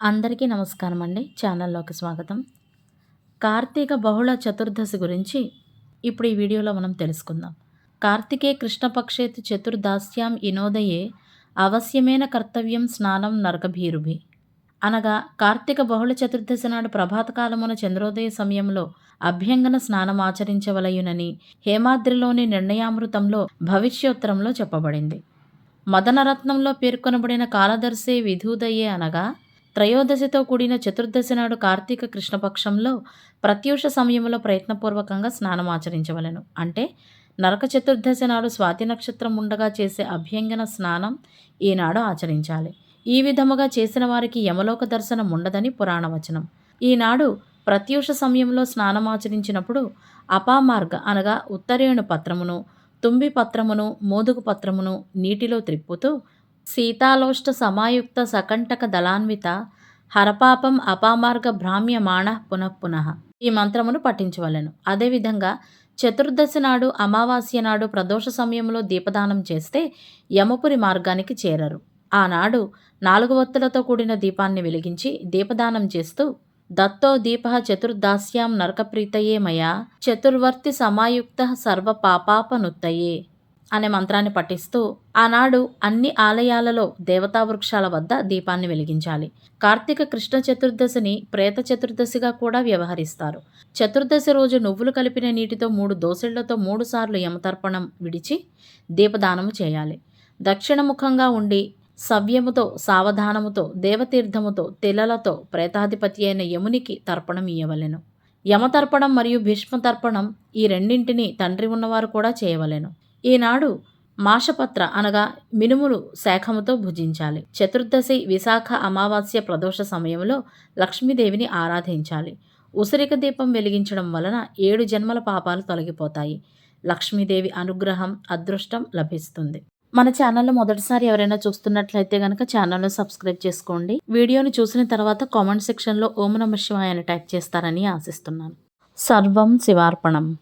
అందరికీ నమస్కారం అండి ఛానల్లోకి స్వాగతం. కార్తీక బహుళ చతుర్దశి గురించి ఇప్పుడు ఈ వీడియోలో మనం తెలుసుకుందాం. కార్తికే కృష్ణపక్షేతు చతుర్దాస్యాం ఇనోదయే అవశ్యమైన కర్తవ్యం స్నానం నరకభీరుభి. అనగా కార్తీక బహుళ చతుర్దశి నాడు ప్రభాతకాలమున చంద్రోదయ సమయంలో అభ్యంగన స్నానం ఆచరించవలయునని హేమాద్రిలోని నిర్ణయామృతంలో భవిష్యోత్తరంలో చెప్పబడింది. మదనరత్నంలో పేర్కొనబడిన కాలదర్శే విధూదయే అనగా త్రయోదశితో కూడిన చతుర్దశి నాడు కార్తీక కృష్ణపక్షంలో ప్రత్యూష సమయంలో ప్రయత్నపూర్వకంగా స్నానం ఆచరించవలెను. అంటే నరక చతుర్దశి నాడు స్వాతి నక్షత్రం ఉండగా చేసే అభ్యంగన స్నానం ఈనాడు ఆచరించాలి. ఈ విధముగా చేసిన వారికి యమలోక దర్శనం ఉండదని పురాణవచనం. ఈనాడు ప్రత్యూష సమయంలో స్నానం ఆచరించినప్పుడు అపామార్గ అనగా ఉత్తరేణు పత్రమును తుంబి పత్రమును మోదుగు పత్రమును నీటిలో త్రిప్పుతూ సీతాలోష్ట సమాయుక్త సకంటక దళాన్విత హరపాపం అపామార్గ భ్రామ్యమాణ పునఃపునః ఈ మంత్రమును పఠించవలెను. అదేవిధంగా చతుర్దశి నాడు అమావాస్య నాడు ప్రదోష సమయంలో దీపదానం చేస్తే యమపురి మార్గానికి చేరరు. ఆనాడు నాలుగు వత్తులతో కూడిన దీపాన్ని వెలిగించి దీపదానం చేస్తూ దత్తో దీప చతుర్దాస్యాం నరకప్రీతయే మయా చతుర్వర్తి సమాయుక్త సర్వ పాపాపనుత్తయే అనే మంత్రాన్ని పఠిస్తూ ఆనాడు అన్ని ఆలయాలలో దేవతా వృక్షాల వద్ద దీపాన్ని వెలిగించాలి. కార్తీక కృష్ణ చతుర్దశిని ప్రేత చతుర్దశిగా కూడా వ్యవహరిస్తారు. చతుర్దశి రోజు నువ్వులు కలిపిన నీటితో మూడు దోసెళ్ళతో మూడు సార్లు యమతర్పణం విడిచి దీపదానము చేయాలి. దక్షిణముఖంగా ఉండి సవ్యముతో సావధానముతో దేవతీర్థముతో తెలలతో ప్రేతాధిపతి అయిన యమునికి తర్పణం ఇయ్యవలెను. యమతర్పణం మరియు భీష్మతర్పణం ఈ రెండింటిని తండ్రి ఉన్నవారు కూడా చేయవలెను. ఈనాడు మాషపత్ర అనగా మినుములు శాఖముతో భుజించాలి. చతుర్దశి విశాఖ అమావాస్య ప్రదోష సమయంలో లక్ష్మీదేవిని ఆరాధించాలి. ఉసిరిక దీపం వెలిగించడం వలన ఏడు జన్మల పాపాలు తొలగిపోతాయి. లక్ష్మీదేవి అనుగ్రహం అదృష్టం లభిస్తుంది. మన ఛానల్లో మొదటిసారి ఎవరైనా చూస్తున్నట్లయితే కనుక ఛానల్ను సబ్స్క్రైబ్ చేసుకోండి. వీడియోను చూసిన తర్వాత కామెంట్ సెక్షన్లో ఓం నమ శివాయ అని టైప్ చేస్తారని ఆశిస్తున్నాను. సర్వం శివార్పణం.